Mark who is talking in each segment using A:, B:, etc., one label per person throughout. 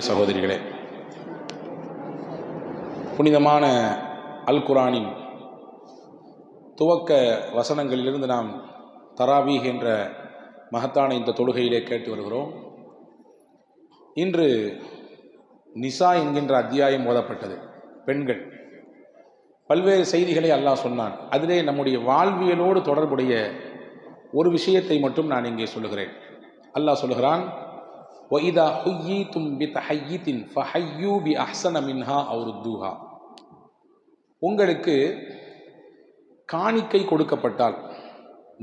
A: சகோதரிகளே புனிதமான அல் குரானின் துவக்க வசனங்களிலிருந்து நாம் தராவீஹ் என்ற மகத்தான இந்த தொழுகையிலே கேட்டு வருகிறோம். இன்று நிசா என்கின்ற அத்தியாயம் ஓதப்பட்டது பெண்கள். பல்வேறு செய்திகளை அல்லாஹ் சொன்னான். அதிலே நம்முடைய வாழ்வியலோடு தொடர்புடைய ஒரு விஷயத்தை மட்டும் நான் இங்கே சொல்லுகிறேன். அல்லாஹ் சொல்லுகிறான் ஒய்தா ஹுயி தும் வித் ஹையி தின் ஃபஹையூ பி அஹ்சன மின்ஹா அவுருத்தூஹா உங்களுக்கு காணிக்கை கொடுக்கப்பட்டால்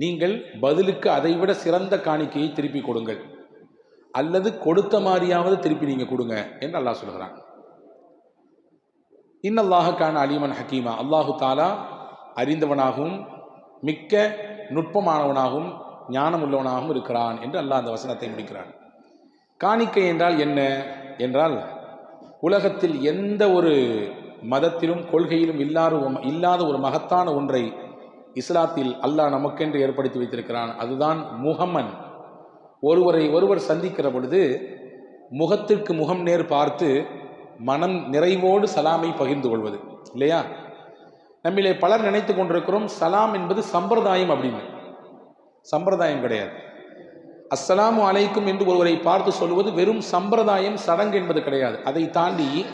A: நீங்கள் பதிலுக்கு அதைவிட சிறந்த காணிக்கையை திருப்பி கொடுங்கள். அல்லது கொடுத்த மாதிரியாவது திருப்பி நீங்கள் கொடுங்க என்று அல்லாஹ் சொல்கிறான். இன்னல்லாக காண அலிமன் ஹக்கீமா அல்லாஹு தாலா அறிந்தவனாகவும் மிக்க நுட்பமானவனாகவும் ஞானமுள்ளவனாகவும் இருக்கிறான் என்று அல்லாஹ் அந்த வசனத்தை முடிக்கிறான். காணிக்கை என்றால் என்ன என்றால் உலகத்தில் எந்த ஒரு மதத்திலும் கொள்கையிலும் இல்லாத இல்லாத ஒரு மகத்தான ஒன்றை இஸ்லாத்தில் அல்லாஹ் நமக்கென்று ஏற்படுத்தி வைத்திருக்கிறான். அதுதான் முகமன் ஒருவரை ஒருவர் சந்திக்கிற பொழுது முகத்திற்கு முகம் நேர் பார்த்து மனம் நிறைவோடு சலாமை பகிர்ந்து கொள்வது இல்லையா? நம்மிலே பலர் நினைத்து கொண்டிருக்கிறோம் சலாம் என்பது சம்பிரதாயம் அப்படின்னு. சம்பிரதாயம் கிடையாது. அஸ்ஸலாமு அலைக்கும் என்று ஒருவரை பார்த்து சொல்வது வெறும் சம்பிரதாயம் சடங்கு என்பது கிடையாது. அதை தாண்டி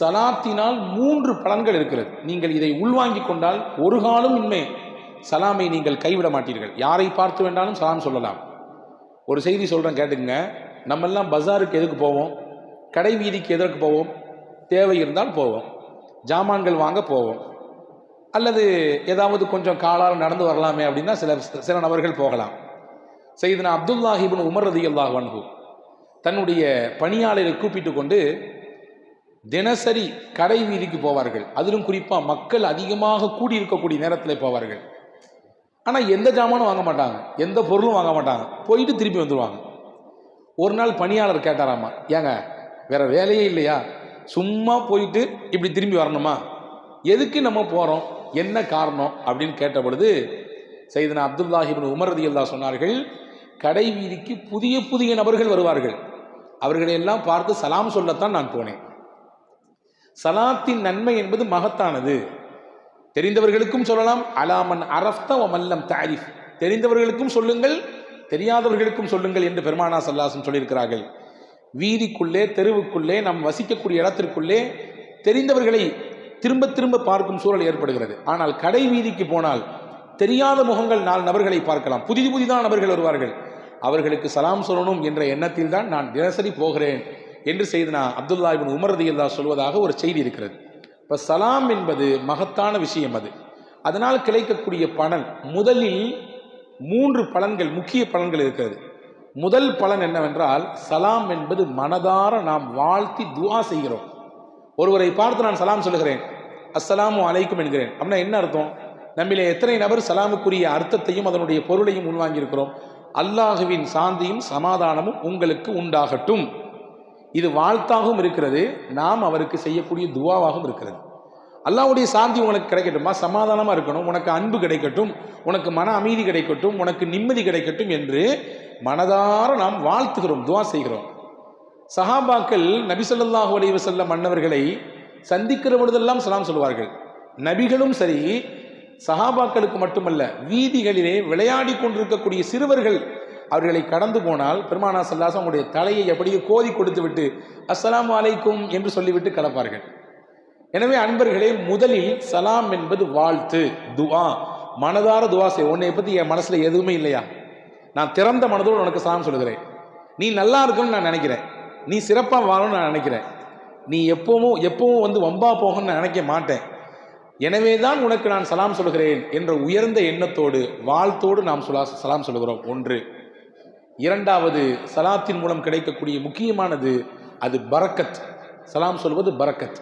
A: சலாத்தினால் மூன்று பலன்கள் இருக்கிறது. நீங்கள் இதை உள்வாங்கிக் கொண்டால் ஒரு காலம் இன்மே. சலாமை நீங்கள் கைவிட மாட்டீர்கள். யாரை பார்த்து வேண்டாலும் சலாம் சொல்லலாம். ஒரு செய்தி சொல்கிறேன் கேட்டுங்க நம்மெல்லாம் பஜாருக்கு எதுக்கு போவோம்? கடை வீதிக்கு எதற்கு போவோம்? தேவை இருந்தால் போவோம். ஜாமான்கள் வாங்க போவோம். அல்லது ஏதாவது கொஞ்சம் காலால் நடந்து வரலாமே அப்படின்னா சில சில நபர்கள் போகலாம். செய்தனா அப்துல்லாஹிபின் உமர் ரதி அல்லாஹ் வன்ஹு தன்னுடைய பணியாளரை கூப்பிட்டு கொண்டு தினசரி கடை வீதிக்கு போவார்கள். அதிலும் குறிப்பாக மக்கள் அதிகமாக கூடி இருக்கக்கூடிய நேரத்தில் போவார்கள். ஆனால் எந்த ஜாமானும் வாங்க மாட்டாங்க. எந்த பொருளும் வாங்க மாட்டாங்க. போயிட்டு திருப்பி வந்துடுவாங்க ஒரு நாள் பணியாளர் கேட்டாராமா ஏங்க வேற வேலையே இல்லையா? சும்மா போயிட்டு இப்படி திரும்பி வரணுமா? எதுக்கு நம்ம போகிறோம் என்ன காரணம்? அப்படின்னு கேட்ட பொழுது செய்தனா அப்துல்லாஹிபின் உமர் ரதியல்லா சொன்னார்கள் கடை வீதிக்கு புதிய புதிய நபர்கள் வருவார்கள். அவர்களை எல்லாம் பார்த்து சலாம் சொல்லத்தான் நான் போனேன். சலாத்தின் நன்மை என்பது மகத்தானது. தெரிந்தவர்களுக்கும் சொல்லலாம். அலாமன் அரஃப்த மல்லம் தாரிஃப் தெரிந்தவர்களுக்கும் சொல்லுங்கள் தெரியாதவர்களுக்கும் சொல்லுங்கள் என்று பெருமானா சல்லாசம் சொல்லியிருக்கிறார்கள். வீதிக்குள்ளே தெருவுக்குள்ளே நாம் வசிக்கக்கூடிய இடத்திற்குள்ளே தெரிந்தவர்களை திரும்ப திரும்ப பார்க்கும் சூழல் ஏற்படுகிறது. ஆனால் கடை வீதிக்கு போனால் தெரியாத முகங்கள் நாலு நபர்களை பார்க்கலாம். புதிது புதிதான நபர்கள் வருவார்கள். அவர்களுக்கு சலாம் சொல்லணும் என்ற எண்ணத்தில் தான் நான் தினசரி போகிறேன் என்று செய்தனா அப்துல்லா இபின் உமர் ரதியல்லா சொல்வதாக ஒரு செய்தி இருக்கிறது. இப்போ சலாம் என்பது மகத்தான விஷயம் அது. அதனால் கிடைக்கக்கூடிய பலன் முதலில் மூன்று பலன்கள் முக்கிய பலன்கள் இருக்கிறது. முதல் பலன் என்னவென்றால் சலாம் என்பது மனதார நாம் வாழ்த்தி துவா செய்கிறோம். ஒருவரை பார்த்து நான் சலாம் சொல்லுகிறேன் அஸ்ஸலாமு அலைக்கும் என்கிறேன். அப்படின்னா என்ன அர்த்தம்? நம்மிலே எத்தனை நபர் சலாமுக்குரிய அர்த்தத்தையும் அதனுடைய பொருளையும் உள்வாங்கியிருக்கிறோம். அல்லாஹுவின் சாந்தியும் சமாதானமும் உங்களுக்கு உண்டாகட்டும். இது வாழ்த்தாகவும் இருக்கிறது நாம் அவருக்கு செய்யக்கூடிய துவாவாகவும் இருக்கிறது. அல்லாஹுடைய சாந்தி உனக்கு கிடைக்கட்டுமா? சமாதானமாக இருக்கணும். உனக்கு அன்பு கிடைக்கட்டும். உனக்கு மன அமைதி கிடைக்கட்டும். உனக்கு நிம்மதி கிடைக்கட்டும் என்று மனதார நாம் வாழ்த்துகிறோம் துவா செய்கிறோம். சஹாபாக்கள் நபிசல்லாஹு அலைவசல்ல மன்னவர்களை சந்திக்கிற பொழுதெல்லாம் சலாம் சொல்வார்கள். நபிகளும் சரி சஹாபாக்களுக்கு மட்டுமல்ல வீதிகளிலே விளையாடி கொண்டிருக்கக்கூடிய சிறுவர்கள் அவர்களை கடந்து போனால் பெருமானா சல்லாசம் அவங்களுடைய தலையை எப்படியோ கோதி கொடுத்து விட்டு அஸ்லாம் அலைக்கும் என்று சொல்லிவிட்டு கலப்பார்கள் எனவே அன்பர்களே முதலில் சலாம் என்பது வாழ்த்து துவா மனதார துவா செய். உன்னை பற்றி என் மனசில் எதுவுமே இல்லையா? நான் திறந்த மனதோடு உனக்கு சலாம் சொல்லுகிறேன். நீ நல்லா இருக்கணும்னு நான் நினைக்கிறேன். நீ சிறப்பாக வாழணும்னு நான் நினைக்கிறேன். நீ எப்பவும் எப்பவும் வந்து வம்பா போகணும்னு நான் நினைக்க மாட்டேன். எனவே தான் உனக்கு நான் சலாம் சொல்கிறேன் என்ற உயர்ந்த எண்ணத்தோடு வாழ்த்தோடு நாம் சுலா சலாம் சொல்லுகிறோம். ஒன்று. இரண்டாவது சலாத்தின் மூலம் கிடைக்கக்கூடிய முக்கியமானது அது பரக்கத். சலாம் சொல்வது பரக்கத்.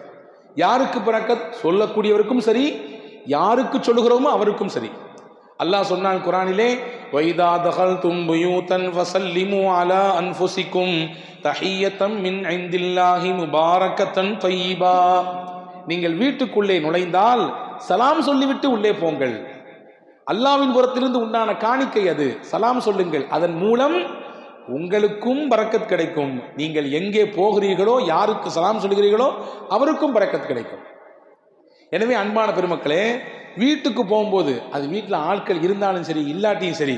A: யாருக்கு பரக்கத்? சொல்லக்கூடியவருக்கும் சரி யாருக்கு சொல்லுகிறோமோ அவருக்கும் சரி. அல்லாஹ் சொன்னான் குரானிலே வைதா தகல் தும்புயூதன் வசல்லிமு அலா அன்ஃபுசிக்கும் தஹியத்தம் மின் ஐந்தில்லாஹி முபாரக்கத்தன் தையீபா. நீங்கள் வீட்டுக்குள்ளே நுழைந்தால் சலாம் சொல்லிவிட்டு உள்ளே போங்கள். அல்லாவின் புறத்திலிருந்து உண்டான காணிக்கை அது. சலாம் சொல்லுங்கள். அதன் மூலம் உங்களுக்கும் பறக்கத் கிடைக்கும். நீங்கள் எங்கே போகிறீர்களோ யாருக்கு சலாம் சொல்கிறீர்களோ அவருக்கும் பறக்கத் கிடைக்கும். எனவே அன்பான பெருமக்களே வீட்டுக்கு போகும்போது அது வீட்டில் ஆட்கள் இருந்தாலும் சரி இல்லாட்டியும் சரி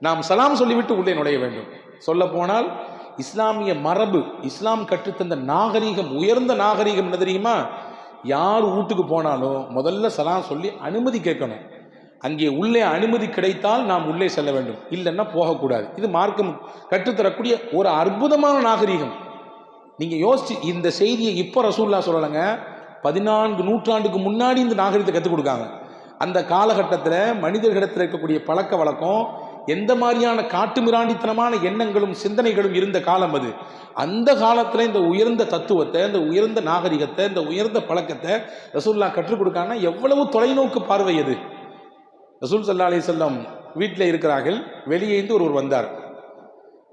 A: நாம் சலாம் சொல்லிவிட்டு உள்ளே நுழைய வேண்டும். சொல்ல போனால் இஸ்லாமிய மரபு இஸ்லாம் கற்றுத்தந்த நாகரீகம் உயர்ந்த நாகரீகம் என்ன தெரியுமா? யார் வீட்டுக்கு போனாலும் முதல்ல சலாம் சொல்லி அனுமதி கேட்கணும். அங்கே உள்ளே அனுமதி கிடைத்தால் நாம் உள்ளே செல்ல வேண்டும். இல்லைன்னா போகக்கூடாது. இது மார்க்கம் கற்றுத்தரக்கூடிய ஒரு அற்புதமான நாகரீகம். நீங்கள் யோசிச்சு இந்த செய்தியை இப்போ ரசூல்லா சொல்லலைங்க பதினான்கு நூற்றாண்டுக்கு முன்னாடி இந்த நாகரீகத்தை கற்றுக் கொடுக்காங்க. அந்த காலகட்டத்தில் மனிதர்களிடத்தில் இருக்கக்கூடிய பழக்க வழக்கம் எந்த மாதிரியான காட்டுமிராண்டித்தனமான எண்ணங்களும் சிந்தனைகளும் இருந்த காலம் அது. அந்த காலத்தில் இந்த உயர்ந்த தத்துவத்தை இந்த உயர்ந்த நாகரிகத்தை இந்த உயர்ந்த பழக்கத்தை ரசூல்லா கற்றுக் கொடுக்காங்கன்னா எவ்வளவு தொலைநோக்கு பார்வை அது. ரசூல் சல்லா அலி செல்லம் வீட்டில் இருக்கிறார்கள். வெளியே இருந்து ஒருவர் வந்தார்.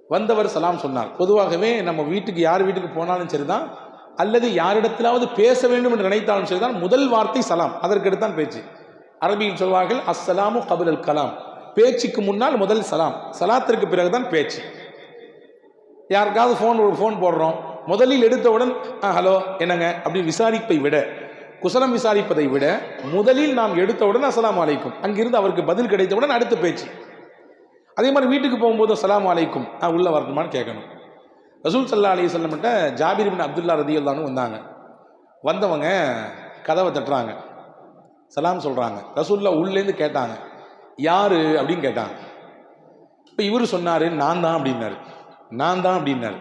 A: வந்தவர் சலாம் சொன்னார். பொதுவாகவே நம்ம வீட்டுக்கு யார் வீட்டுக்கு போனாலும் சரிதான். அல்லது யாரிடத்திலாவது பேச வேண்டும் என்று நினைத்தாலும் சரிதான். முதல் வார்த்தை சலாம். அதற்கெடுத்தான் பேச்சு. அரபியில் சொல்வார்கள் அஸ்ஸலாமு கபில் அல் கலாம். பேச்சுக்கு முன்னால் முதல் சலாம். சலாத்திற்கு பிறகுதான் பேச்சு. யாருக்காவது ஃபோன் ஒரு ஃபோன் போடுறோம். முதலில் எடுத்தவுடன் "ஆ, ஹலோ என்னங்க? அப்படி விசாரிப்பை விட குசலம் விசாரிப்பதை விட முதலில் நாம் எடுத்தவுடன் அசலாம் அலைக்கும். அங்கிருந்து அவருக்கு பதில் கிடைத்தவுடன் அடுத்த பேச்சு. அதே மாதிரி வீட்டுக்கு போகும்போது சலாம் அலைக்கும். நான் உள்ளே வரணுமான்னு கேட்கணும். ரசூல் சல்லா அலி சொல்லமிட்ட ஜாபிர் பின் அப்துல்லா ரதியுல்லான்னு வந்தாங்க. வந்தவங்க கதவை தட்டுறாங்க. சலாம் சொல்கிறாங்க ரசூல்லா உள்ளேருந்து கேட்டாங்க. யாரு அப்படின்னு கேட்டாங்க இப்போ இவர் சொன்னார் நான் தான் அப்படின்னாரு. நான் தான் அப்படின்னாரு.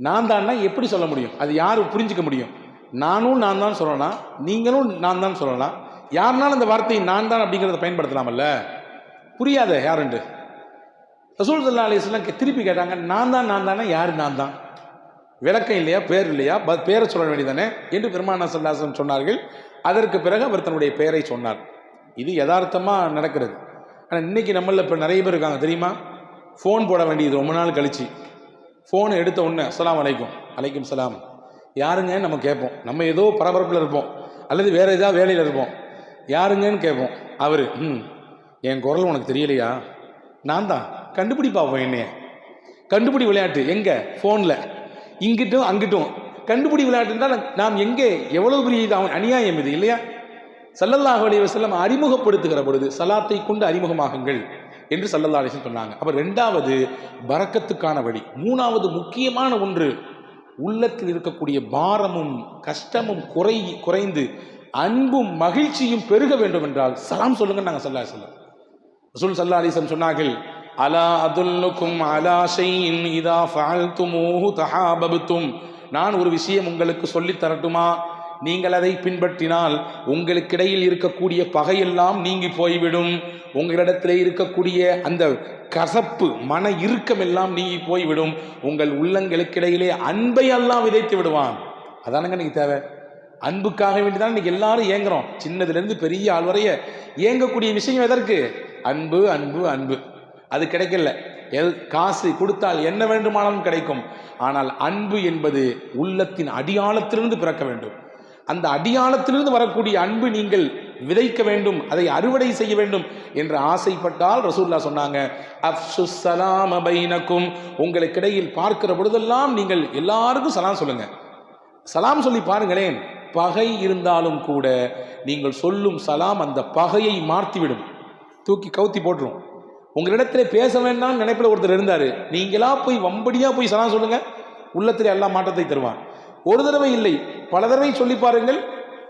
A: நான் தான்னா எப்படி சொல்ல முடியும்? அது யார் புரிஞ்சுக்க முடியும்? நானும் நான் தான் சொல்லலாம் நீங்களும் நான் தான் சொல்லலாம். யாருனாலும் அந்த வார்த்தையை நான் தான் அப்படிங்கிறத பயன்படுத்தலாமல்ல? புரியாத யாருண்டு ரசூல் சல்லா அலிஸ்லாம் திருப்பி கேட்டாங்க நான் தான் நான் தானே யார் நான் தான்? விளக்கம் இல்லையா பேர் இல்லையா? பேரை சொல்ல வேண்டியதானே என்று பெருமானா சல்லாசன் சொன்னார்கள். அதற்கு பிறகு அவர் தன்னுடைய பெயரை சொன்னார். இது யதார்த்தமாக நடக்கிறது. ஆனால் இன்னைக்கு நம்மளில் இப்போ நிறைய பேர் இருக்காங்க. தெரியுமா? ஃபோன் போட வேண்டியது ரொம்ப நாள் கழிச்சு. ஃபோனை எடுத்த உடனே அஸ்லாம் வலைக்கும் அலைக்கும் சலாம். யாருங்கன்னு நம்ம கேட்போம். நம்ம ஏதோ பரபரப்பில் இருப்போம். அல்லது வேறு ஏதாவது வேலையில் இருப்போம். யாருங்கன்னு கேட்போம். அவர் ம் என் குரல் உனக்கு தெரியலையா? நான் தான். கண்டுபிடி பார்ப்போம் என்னைய? கண்டுபிடி விளையாட்டு. எங்கே? ஃபோனில் இங்கிட்டும் அங்கிட்டும். கண்டுபிடி விளையாட்டுன்றால் நாம் எங்கே? எவ்வளோ பெரிய இது அவன் அநியாயம் இது இல்லையா? சல்லல்லாஹ் அலைஹி வஸல்லம் அறிமுகப்படுத்துகிற பொழுது சலாத்தை கொண்டு அறிமுகமாகுங்கள் என்று சல்லல்லா அலிசன் சொன்னாங்க. அப்போ ரெண்டாவது பறக்கத்துக்கான வழி. மூணாவது முக்கியமான ஒன்று உள்ளத்தில் இருக்கக்கூடிய பாரமும் கஷ்டமும் குறை குறைந்து அன்பும் மகிழ்ச்சியும் பெருக வேண்டும் என்றால் சலாம் சொல்லுங்க நாங்கள் சல்லா சொல்லம் ரசூல் சல்லா அலிசன் சொன்னார்கள் அலா அதுல்லுக்கும் அலா ஷைஇன் இதா ஃபஅல்துமூஹு தஹாபபுத்தும் நான் ஒரு விஷயம் உங்களுக்கு சொல்லித் தரட்டுமா? நீங்கள் அதை பின்பற்றினால் உங்களுக்கிடையில் இருக்கக்கூடிய பகையெல்லாம் நீங்கி போய்விடும். உங்களிடத்திலே இருக்கக்கூடிய அந்த கசப்பு மன இறுக்கம் எல்லாம் நீங்கி போய்விடும். உங்கள் உள்ளங்களுக்கிடையிலே அன்பை எல்லாம் விதைத்து விடுவான். அதானங்க நீங்க தேவை? அன்புக்காக வேண்டிதான் இன்னைக்கு எல்லாரும் ஏங்குறோம் சின்னதுலேருந்து பெரிய ஆள் வரைய ஏங்கக்கூடிய விஷயம் எதற்கு? அன்பு அன்பு அன்பு. அது கிடைக்கல. எல் காசு கொடுத்தால் என்ன வேண்டுமானாலும் கிடைக்கும். ஆனால் அன்பு என்பது உள்ளத்தின் அடியாளத்திலிருந்து பிறக்க வேண்டும். அந்த அடியாளத்திலிருந்து வரக்கூடிய அன்பு நீங்கள் விதைக்க வேண்டும் அதை அறுவடை செய்ய வேண்டும் என்று ஆசைப்பட்டால் ரசூல்லா சொன்னாங்க அஃப்ஷு சலாம் அபைனக்கும் உங்களுக்கிடையில் பார்க்கிற பொழுதெல்லாம் நீங்கள் எல்லாருக்கும் சலாம் சொல்லுங்க. சலாம் சொல்லி பாருங்களேன் பகை இருந்தாலும் கூட நீங்கள் சொல்லும் சலாம் அந்த பகையை மாற்றிவிடும் தூக்கி கவுத்தி போட்டுரும். உங்களிடத்தில் பேச வேண்டாம்னு நினைப்பில் ஒருத்தர் இருந்தார். நீங்களா போய் வம்படியாக போய் சலாம் சொல்லுங்க. உள்ளத்தில் எல்லா மாற்றத்தை தருவான். ஒரு தடவை இல்லை. பல தடவை சொல்லி பாருங்கள்.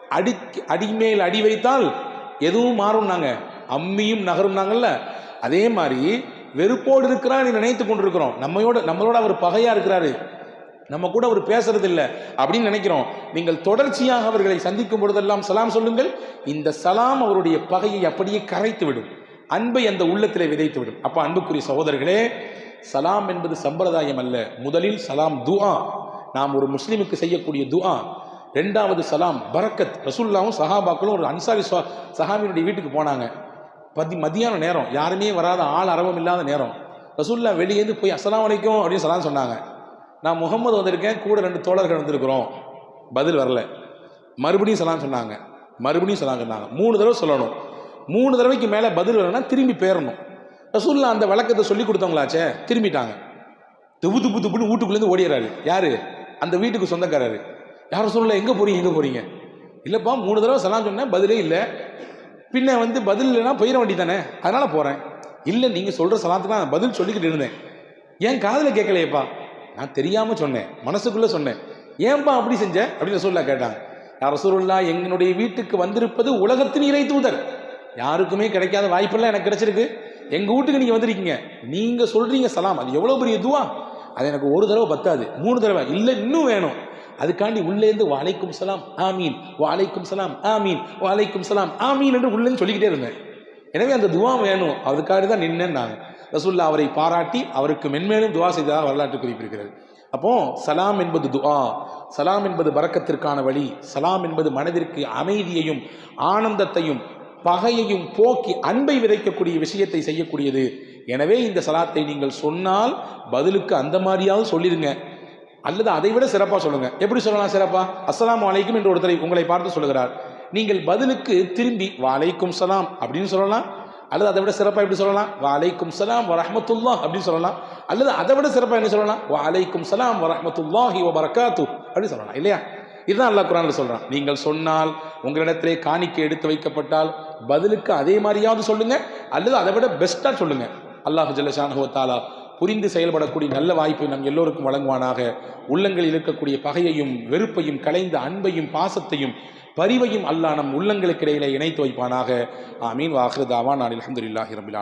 A: அடி அடிமேல் அடி வைத்தால் எதுவும் மாறும் நாங்கள் அம்மியும் நகரும் நாங்கள்ல. அதே மாதிரி வெறுப்போடு இருக்கிறான்னு நினைத்து கொண்டிருக்கிறோம். நம்மையோட நம்மளோட அவர் பகையா இருக்கிறாரு. நம்ம கூட அவர் பேசுறது இல்லை அப்படின்னு நினைக்கிறோம். நீங்கள் தொடர்ச்சியாக அவர்களை சந்திக்கும் பொழுதெல்லாம் சலாம் சொல்லுங்கள். இந்த சலாம் அவருடைய பகையை அப்படியே கரைத்து விடும். அன்பை அந்த உள்ளத்திலே விதைத்து விடும். அப்ப அன்புக்குரிய சகோதரர்களே சலாம் என்பது சம்பிரதாயம் அல்ல. முதலில் சலாம் துஆ. நாம் ஒரு முஸ்லீமுக்கு செய்யக்கூடிய துஆ. ரெண்டாவது சலாம் பரக்கத். ரசூல்லாவும் சஹாபாக்களும் ஒரு அன்சாரி சுவா- சஹாபியினுடைய வீட்டுக்கு போனாங்க. பதி மதியான நேரம். யாருமே வராத ஆள் அரவம் இல்லாத நேரம். ரசூல்லா வெளியேந்து போய் அஸ்லாம் வலைக்கும் அப்படின்னு சலாம் சொன்னாங்க. நான் முகமது வந்திருக்கேன் கூட ரெண்டு தோழர்கள் வந்திருக்கிறோம். பதில் வரல. மறுபடியும் சலாம் சொன்னாங்க. மறுபடியும் சலாம் சொன்னாங்க. மூணு தடவை சொல்லணும். மூணு தடவைக்கு மேலே பதில் வரலன்னா திரும்பி பேரணும். ரசூல்லா அந்த விளக்கத்தை சொல்லி கொடுத்தவங்களாச்சே திரும்பிட்டாங்க. துபு துபு துப்புன்னு வீட்டுக்குள்ளேருந்து ஓடிடுறாரு. யாரு? அந்த வீட்டுக்கு சொந்தக்காரரு. யாரும் சொல்லலை எங்கே போறீங்க எங்கே போறீங்க? இல்லைப்பா மூணு தடவை சலாம் சொன்னேன் பதிலே இல்லை. பின்ன வந்து பதில் இல்லைன்னா போயிட வேண்டி தானே அதனால் போகிறேன் இல்லை நீங்கள் சொல்கிற சலாத்துக்கு நான் பதில் சொல்லிக்கிட்டு இருந்தேன். ஏன் காதில் கேட்கலையேப்பா? நான் தெரியாமல் சொன்னேன் மனசுக்குள்ளே சொன்னேன். ஏன்பா அப்படி செஞ்ச? அப்படின்னு சொல்ல கேட்டாங்க. யார் ரசூலுல்லா எங்களுடைய வீட்டுக்கு வந்திருப்பது உலகத்தின் இறை தூதர். யாருக்குமே கிடைக்காத வாய்ப்பெல்லாம் எனக்கு கிடைச்சிருக்கு. எங்கள் வீட்டுக்கு நீங்கள் வந்திருக்கீங்க. நீங்கள் சொல்கிறீங்க சலாம். அது எவ்வளோ பெரிய துவா? அது எனக்கு ஒரு தடவை பத்தாது. மூணு தடவை. இல்லை இன்னும் வேணும். அதுக்காண்டி உள்ளேருந்து வாழைக்கும் சலாம் ஆமீன். வாழைக்கும் சலாம் ஆமீன். வாழைக்கும் சலாம் ஆமீன் என்று உள்ளேருந்து சொல்லிக்கிட்டே இருந்தேன். எனவே அந்த துவா வேணும். அதுக்காக தான் நின்னேன் நான் ரசூல்லா அவரை பாராட்டி அவருக்கு மென்மேலும் துவா செய்ததாக வரலாற்று குறிப்பிருக்கிறது அப்போ சலாம் என்பது துஆ சலாம் என்பது பறக்கத்திற்கான வழி. சலாம் என்பது மனதிற்கு அமைதியையும் ஆனந்தத்தையும் பகையையும் போக்கி அன்பை விதைக்கக்கூடிய விஷயத்தை செய்யக்கூடியது. எனவே இந்த சலாத்தை நீங்கள் சொன்னால் பதிலுக்கு அந்த மாதிரியாவது சொல்லிடுங்க அல்லது அதை விட சிறப்பாக சொல்லுங்க. எப்படி சொல்லலாம் சிறப்பா? அஸ்லாம் அலைக்கும் என்று ஒருத்தரை உங்களை பார்த்து சொல்லுகிறார். நீங்கள் பதிலுக்கு திரும்பி வாலைக்கும் சலாம் அப்படின்னு சொல்லலாம். அல்லது அதை விட சிறப்பாக எப்படி சொல்லலாம்? வாலைக்கும் சலாம் வரஹமத்துல்லா அப்படின்னு சொல்லலாம். அல்லது அதை விட சிறப்பாக என்ன சொல்லலாம்? வாலைக்கும் சலாம் வரஹமத்துல்லாஹி வரகாத்து அப்படின்னு சொல்லலாம். இல்லையா? இதுதான் அல்லாஹ் குரான்ல சொல்கிறான் நீங்கள் சொன்னால் உங்களிடத்திலே காணிக்கை எடுத்து வைக்கப்பட்டால் பதிலுக்கு அதே மாதிரியாவது சொல்லுங்கள் அல்லது அதை விட பெஸ்ட்டாக சொல்லுங்கள் அல்லாஹ் ஜல்லஷானஹு புரிந்து செயல்படக்கூடிய நல்ல வாய்ப்பை நம் எல்லோருக்கும் வழங்குவானாக. உள்ளங்களில் இருக்கக்கூடிய பகையையும் வெறுப்பையும் கலைந்த அன்பையும் பாசத்தையும் பரிவையும் அல்லாஹ் நம் உள்ளங்களுக்கு இடையிலே இணைத்து வைப்பானாக. ஆமீன். வாஹ்ருதாவான் நான் அலமதுல்லாஹி ரபில்